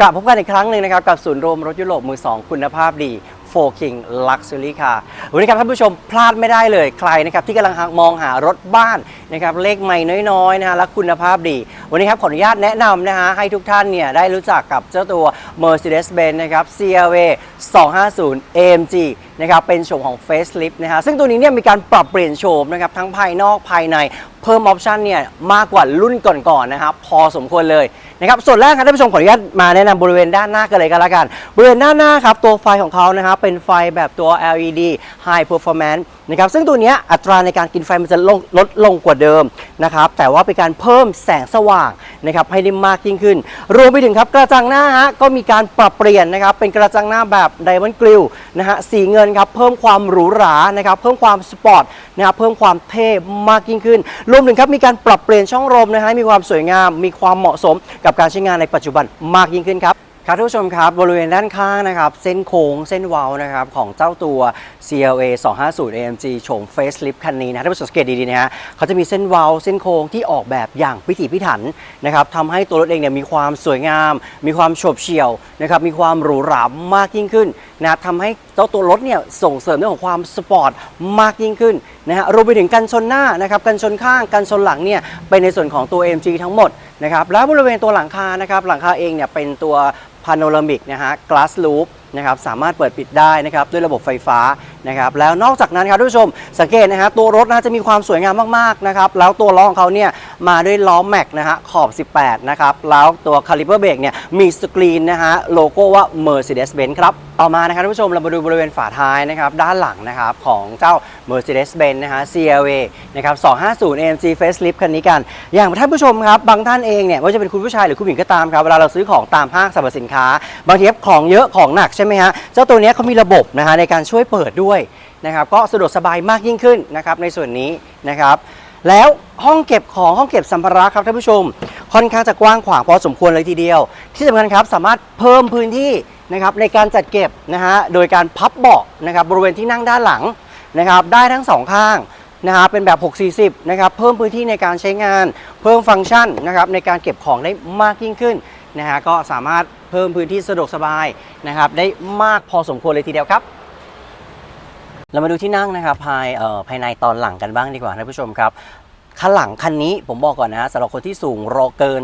กลับพบกันอีกครั้งหนึ่งนะครับ กับศูนย์รวมรถยุโรปมือ 2 คุณภาพดี 4 King Luxury Car วันนี้ครับท่านผู้ชมพลาดไม่ได้เลยใครนะครับที่กำลังมองหารถบ้านนะครับเลขไม่น้อยๆนะฮะและคุณภาพดี วันนี้ครับขออนุญาตแนะนำนะฮะให้ทุกท่านเนี่ยได้รู้จักกับเจ้าตัว Mercedes-Benz นะครับ CRV 250 AMG นะครับเป็นโฉมของ Facelift นะฮะซึ่งตัวนี้เนี่ยมีการปรับเปลี่ยนโฉมนะครับทั้งภายนอกภายในเพิ่มออปชันเนี่ยมากกว่ารุ่นก่อนๆนะครับพอสมควรเลย นะครับส่วนแรกครับท่านผู้ชมขออนุญาตมาแนะนำบริเวณด้านหน้ากันเลยกันละกัน บริเวณด้านหน้าครับตัวไฟของเขานะครับเป็นไฟแบบตัว LED High Performance นะครับซึ่งตัวนี้อัตราในการกินไฟมันจะลงลดลงกว่าเดิมนะครับแต่ว่าเป็นการเพิ่มแสงสว่างนะครับให้ได้มากยิ่งขึ้น รวมไปถึงครับกระจังหน้าฮะก็มีการปรับเปลี่ยนนะครับเป็นกระจังหน้าแบบ Diamond Grill นะฮะสีเงินครับเพิ่มความหรูหรานะครับเพิ่มความสปอร์ตนะครับเพิ่มความเท่มากยิ่งขึ้น รวมถึงครับมีการปรับเปลี่ยนช่องลมนะฮะมีความสวยงามมีความเหมาะสมกับการใช้งานในปัจจุบันมากยิ่งขึ้นครับครับท่านผู้ชมครับบริเวณด้านข้างนะครับ เส้นโค้งเส้นเว้านะครับของเจ้าตัว CLA 250 AMG โฉม Facelift คันนี้นะท่านผู้ชมสังเกตดีๆนะฮะเขาจะมีเส้นเว้าเส้นโค้งที่ออกแบบอย่างพิถีพิถันนะครับทำให้ตัวรถเองเนี่ยมีความสวยงาม มีความโฉบเฉี่ยวนะครับมีความหรูหรามากยิ่งขึ้นนะทำให้ เจ้าตัวรถเนี่ยส่งเสริมเรื่องของความสปอร์ตมากยิ่งขึ้นนะฮะรวมไปถึงกันชนหน้านะครับกันชนข้างกันชนหลังเนี่ยเป็นในส่วนของตัว AMG ทั้งหมดนะครับแล้วบริเวณตัวหลังคานะครับหลังคาเองเนี่ยเป็นตัวพาโนรามิกนะฮะ glass loop นะครับสามารถเปิดปิดได้นะครับด้วยระบบไฟฟ้านะครับแล้วนอกจากนั้นครับท่านผู้ชมสังเกตนะฮะตัวรถนะจะมีความสวยงามมากๆนะครับแล้วตัวล้อของเขาเนี่ยมาด้วยล้อแม็กนะฮะขอบ 18 นะครับแล้วตัวคาลิเปอร์เบรกเนี่ยมีสกรีนนะฮะโลโก้ว่า Mercedes-Benz ครับ ต่อมานะครับท่านผู้ชมเรามาดูบริเวณฝาท้ายนะครับด้านหลังนะครับของเจ้า Mercedes-Benz นะฮะ CLA นะครับ 250 AMG Facelift คันนี้กัน อย่างท่านผู้ชมครับบางท่านเองเนี่ยว่าจะเป็นคุณผู้ชายหรือคุณหญิงก็ตามครับเวลาเราซื้อของตามห้างสรรพสินค้า บางทีของเยอะของหนักใช่ไหมฮะเจ้าตัวนี้เขามีระบบนะฮะในการช่วยเปิดด้วยนะครับก็สะดวกสบายมากยิ่งขึ้นนะครับในส่วนนี้นะครับแล้วห้องเก็บของห้องเก็บสัมภาระครับท่านผู้ชม ค่อนข้างจะกว้างขวางพอสมควรเลยทีเดียว ที่สำคัญครับสามารถเพิ่มพื้นที่ นะครับในการจัดเก็บนะฮะโดยการพับเบาะนะครับบริเวณที่นั่งด้านหลังนะครับได้ทั้งสองข้างนะฮะเป็นแบบ 640 นะครับเพิ่มพื้นที่ในการใช้งาน เพิ่มฟังก์ชันนะครับในการเก็บของได้มากยิ่งขึ้นนะฮะก็สามารถเพิ่มพื้นที่สะดวกสบายนะครับได้มากพอสมควรเลยทีเดียวครับเรามาดูที่นั่งนะครับภายภายในตอนหลังกันบ้างดีกว่าท่านผู้ชมครับ ข้างหลังคันนี้ผมบอกก่อนนะสำหรับคนที่สูงรอเกิน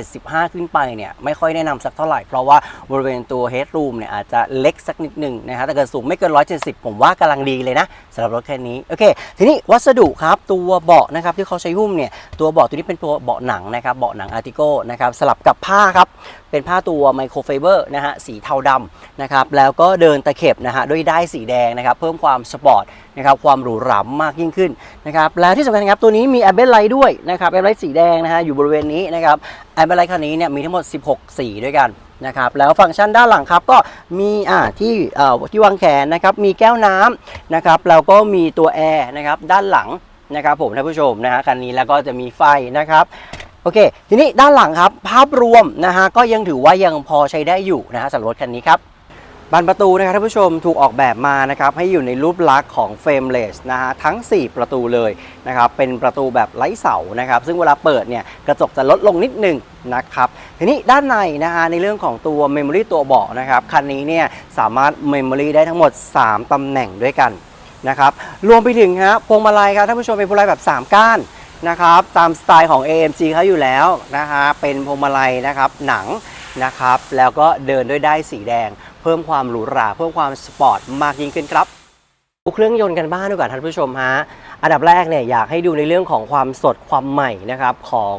175 ขึ้นไปเนี่ยไม่ค่อยแนะนำสักเท่าไหร่ เพราะว่าบริเวณตัวเฮดรูมเนี่ยอาจจะเล็กสักนิดหนึ่งนะฮะแต่เกิดสูงไม่เกิน 170 ผมว่ากำลังดีเลยนะสำหรับรถคันนี้โอเค ทีนี้วัสดุครับตัวเบาะนะครับที่เขาใช้หุ้มเนี่ยตัวเบาะตัวนี้เป็นตัวเบาะหนังนะครับเบาะหนังอาร์ติโก้นะครับสลับกับผ้าครับ เป็นผ้าตัวไมโครไฟเบอร์นะฮะสีเทาดำนะครับแล้วก็เดินตะเข็บนะฮะด้วยได้ายสีแดงนะครับเพิ่มความสปอร์ตนะครับความหรูหรามากยิ่งขึ้นนะครับแล้วที่สำคัญครับตัวนี้มีแอร์เบลไลท์ด้วยนะครับแอร์เบลไลท์สีแดงนะฮะอยู่บริเวณนี้นะครับแอร์เบลไลท์คันนี้เนี่ยมีทั้งหมด 16 สีด้วยกันนะครับแล้วฟังก์ชันด้านหลังครับก็มีอ่าที่เอ่อที่วางแขนนะครับมีแก้วน้ำนะครับแล้วก็มีตัวแอร์นะครับด้านหลังนะครับผมท่านผู้ชมนะฮะคันนี้แล้วก็จะมีไฟนะครับ โอเค ทีนี้ด้านหลังครับ ภาพรวมนะฮะก็ยังถือว่ายังพอใช้ได้อยู่นะฮะสำหรับรถคันนี้ครับบานประตูนะครับท่านผู้ชมถูกออกแบบมานะครับให้อยู่ในรูปลักษณ์ของเฟรมเลสนะฮะทั้ง 4 ประตูเลยนะครับเป็นประตูแบบไร้เสานะครับซึ่งเวลาเปิดเนี่ยกระจกจะลดลงนิดหนึงนะครับทีนี้ด้านในนะฮะในเรื่องของตัวเมมโมรีตัวเบาะนะครับคันนี้เนี่ยสามารถเมมโมรีได้ทั้งหมด 3ตำแหน่งด้วยกันนะครับรวมไปถึงฮะพวงมาลัยครับท่านผู้ชมเป็นพวงมาลัยแบบ 3 ก้าน นะครับ ตามสไตล์ของ AMG เขาอยู่แล้วนะฮะเป็นพวงมาลัยนะครับหนังนะครับ แล้วก็เดินด้วยได้สีแดง เพิ่มความหรูหรา เพิ่มความสปอร์ตมากยิ่งขึ้นครับดูเครื่องยนต์กันบ้างดีกว่าท่านผู้ชมฮะอันดับแรกเนี่ยอยากให้ดูในเรื่องของความสดความใหม่นะครับของ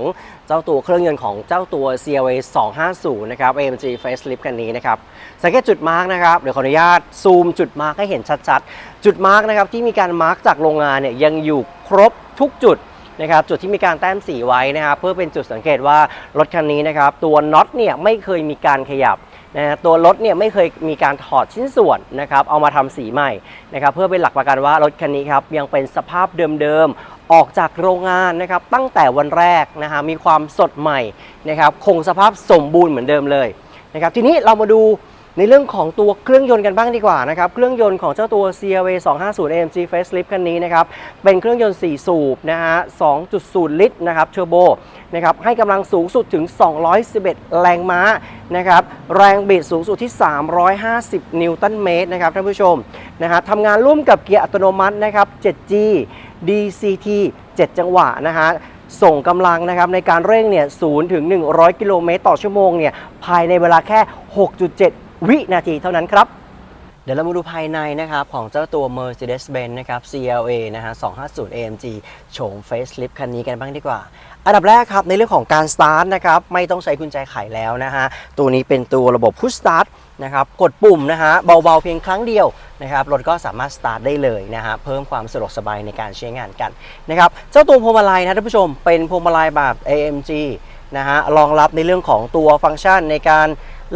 เจ้าตัวเครื่องยนต์ของเจ้าตัว CLA 250 นะครับ AMG Facelift คันนี้นะครับสังเกตจุดมาร์กนะครับเดี๋ยวขออนุญาตซูมจุดมาร์กให้เห็นชัดๆ จุดมาร์กนะครับที่มีการมาร์กจากโรงงานเนี่ยยังอยู่ครบทุกจุด นะครับจุดที่มีการแต้มสีไว้นะครับเพื่อเป็นจุดสังเกตว่ารถคันนี้นะครับตัวน็อตเนี่ยไม่เคยมีการขยับนะฮะตัวรถเนี่ยไม่เคยมีการถอดชิ้นส่วนนะครับเอามาทำสีใหม่นะครับเพื่อเป็นหลักประกันว่ารถคันนี้ครับยังเป็นสภาพเดิมๆออกจากโรงงานนะครับตั้งแต่วันแรกนะฮะมีความสดใหม่นะครับคงสภาพสมบูรณ์เหมือนเดิมเลยนะครับทีนี้เรามาดู ในเรื่องของตัวเครื่องยนต์กันบ้างดีกว่านะครับ เครื่องยนต์ของเจ้าตัว CRV 250 AMG Facelift คันนี้นะครับ เป็นเครื่องยนต์ 4 สูบนะฮะ 2.0 ลิตรนะครับเทอร์โบนะครับ ให้กำลังสูงสุดถึง 211 แรงม้านะครับ แรงบิดสูงสุดที่ 350 นิวตันเมตรนะครับท่านผู้ชมนะฮะทำงานร่วมกับเกียร์อัตโนมัตินะครับ 7G DCT 7 จังหวะนะฮะส่งกำลังนะครับในการเร่งเนี่ย0ถึง 100 กิโลเมตรต่อชั่วโมงเนี่ยภายในเวลาแค่ 6.7 วินาทีเท่านั้นครับ เดี๋ยวเรามาดูภายในนะครับของเจ้าตัว Mercedes-Benz นะครับ CLA นะฮะ 250 AMG โฉม Facelift คันนี้กันบ้างดีกว่าอันดับแรกครับ ในเรื่องของการสตาร์ทนะครับไม่ต้องใช้กุญแจไขแล้วนะฮะ ตัวนี้เป็นตัวระบบ Push Start นะครับกดปุ่มนะฮะเบา ๆ เพียงครั้งเดียวนะครับรถก็สามารถสตาร์ทได้เลยนะฮะเพิ่มความสะดวกสบายในการใช้งานกันนะครับเจ้าตัวพวงมาลัยนะท่านผู้ชมเป็นพวงมาลัยแบบ AMG นะฮะรองรับในเรื่องของตัวฟังก์ชันในการ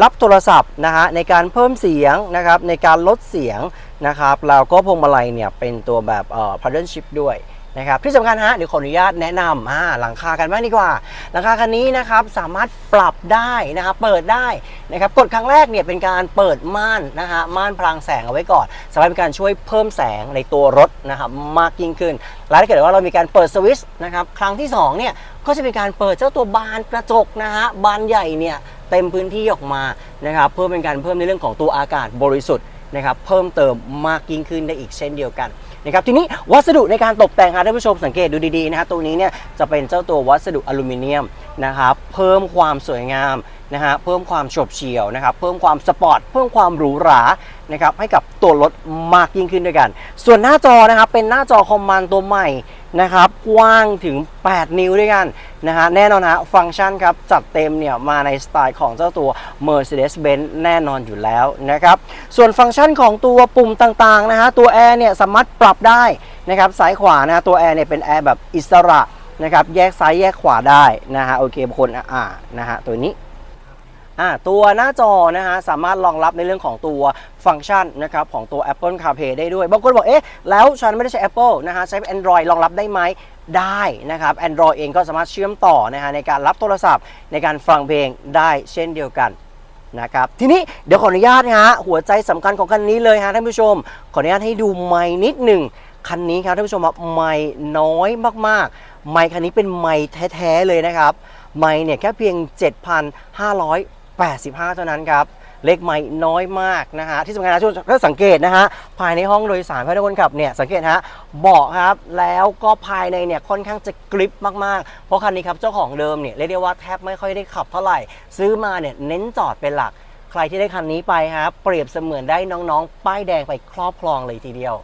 รับโทรศัพท์นะฮะในการเพิ่มเสียงนะครับในการลดเสียงนะครับแล้วก็พวงมาลัยเนี่ยเป็นตัวแบบเอ่อ paddle shift ด้วยนะครับที่สำคัญฮะเดี๋ยวขออนุญาตแนะนำอ่าหลังคากันบ้างดีกว่า หลังคาคันนี้นะครับสามารถปรับได้นะครับเปิดได้นะครับกดครั้งแรกเนี่ยเป็นการเปิดม่านนะฮะม่านพรางแสงเอาไว้ก่อนสามารถเป็นการช่วยเพิ่มแสงในตัวรถนะครับมากยิ่งขึ้น แล้วถ้าเกิดว่าเรามีการเปิดสวิตช์นะครับครั้งที่สองเนี่ยก็จะเป็นการเปิดเจ้าตัวบานกระจกนะฮะบานใหญ่เนี่ย เต็มพื้นที่ออกมานะครับเพื่อเป็นการเพิ่มในเรื่องของตัวอากาศบริสุทธิ์นะครับเพิ่มเติมมากยิ่งขึ้นได้อีกเช่นเดียวกันนะครับทีนี้วัสดุในการตกแต่งครับท่านผู้ชมสังเกตดูดีๆนะฮะตัวนี้เนี่ยจะเป็นเจ้าตัววัสดุอลูมิเนียมนะครับเพิ่มความสวยงามนะฮะเพิ่มความโฉบเฉี่ยวนะครับเพิ่มความสปอร์ตเพิ่มความหรูหรา นะครับให้กับตัวรถมากยิ่งขึ้นด้วยกัน ส่วนหน้าจอนะครับเป็นหน้าจอคอมมานด์ตัวใหม่นะครับกว้างถึง 8 นิ้วด้วยกันนะฮะแน่นอนฮะฟังก์ชันครับจัดเต็มเนี่ยมาในสไตล์ของเจ้าตัว Mercedes-Benz แน่นอนอยู่แล้วนะครับส่วนฟังก์ชันของตัวปุ่มต่างๆนะฮะตัวแอร์เนี่ยสามารถปรับได้นะครับซ้ายขวานะฮะตัวแอร์เนี่ยเป็นแอร์แบบอิสระนะครับแยกซ้ายแยกขวาได้นะฮะโอเคบางคนอ่านะฮะตัวนี้ อ่าตัวหน้าจอนะฮะสามารถรองรับในเรื่องของตัวฟังก์ชันนะครับของตัว Apple CarPlay ได้ด้วยบางคนบอกเอ๊ะแล้วฉันไม่ได้ใช้ Apple นะฮะใช้ Android รองรับได้ไหมได้นะครับ Android เองก็สามารถเชื่อมต่อนะฮะในการรับโทรศัพท์ ในการฟังเพลงได้เช่นเดียวกันนะครับทีนี้เดี๋ยวขออนุญาตนะฮะหัวใจสำคัญของคันนี้เลยฮะท่านผู้ชม ขออนุญาตให้ดูไม้นิดหนึ่งคันนี้ครับท่านผู้ชมครับไม้น้อยมากๆ ไม้คันนี้เป็นไม้แท้ๆเลยนะครับ ไม้เนี่ยแค่เพียง 85 เท่านั้นครับ เลขไม้น้อยมากนะฮะที่สำคัญนะถ้าสังเกตนะฮะภายในห้องโดยสารภายในคนขับเนี่ยสังเกตฮะเบาะครับแล้วก็ภายในเนี่ยค่อนข้างจะกริปมากๆ เพราะคันนี้ครับเจ้าของเดิมเนี่ยเรียกได้ว่าแทบไม่ค่อยได้ขับเท่าไหร่ ซื้อมาเนี่ยเน้นจอดเป็นหลัก ใครที่ได้คันนี้ไปฮะเปรียบเสมือนได้น้องๆ ป้ายแดงไปครอบครองเลยทีเดียว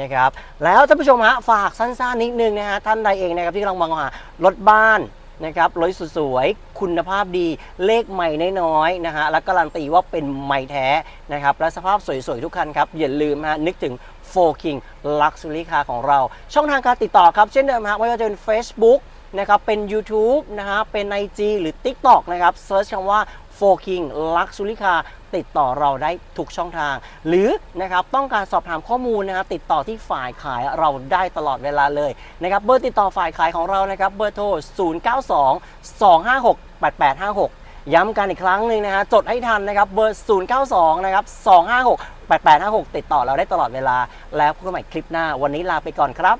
นะครับแล้วท่านผู้ชมฮะฝากสั้นๆนิดนึงนะฮะท่านใดเองนะครับที่กำลังมองหารถบ้าน นะครับรถสวยๆคุณภาพดีเลขใหม่น้อยๆนะฮะและการันตีว่าเป็นใหม่แท้นะครับและสภาพสวยๆทุกคันครับ อย่าลืมฮะนึกถึง4 King Luxury Car ของเรา ช่องทางการติดต่อครับ เช่นเดิมฮะไม่ว่าจะเป็น Facebook นะครับเป็น YouTube นะฮะเป็น IG หรือ TikTok นะครับเซิร์ชคำว่า 4 King Luxury Car ติดต่อเราได้ทุกช่องทาง หรือนะครับต้องการสอบถามข้อมูลนะครับติดต่อที่ฝ่ายขายเราได้ตลอดเวลาเลยนะครับเบอร์ติดต่อฝ่ายขายของเรานะครับเบอร์โทร 092 256 8856ย้ำกันอีกครั้งหนึ่งนะฮะจดให้ทันนะครับเบอร์ 092 นะครับ 256 8856 ติดต่อเราได้ตลอดเวลา แล้วพบกันใหม่คลิปหน้า วันนี้ลาไปก่อนครับ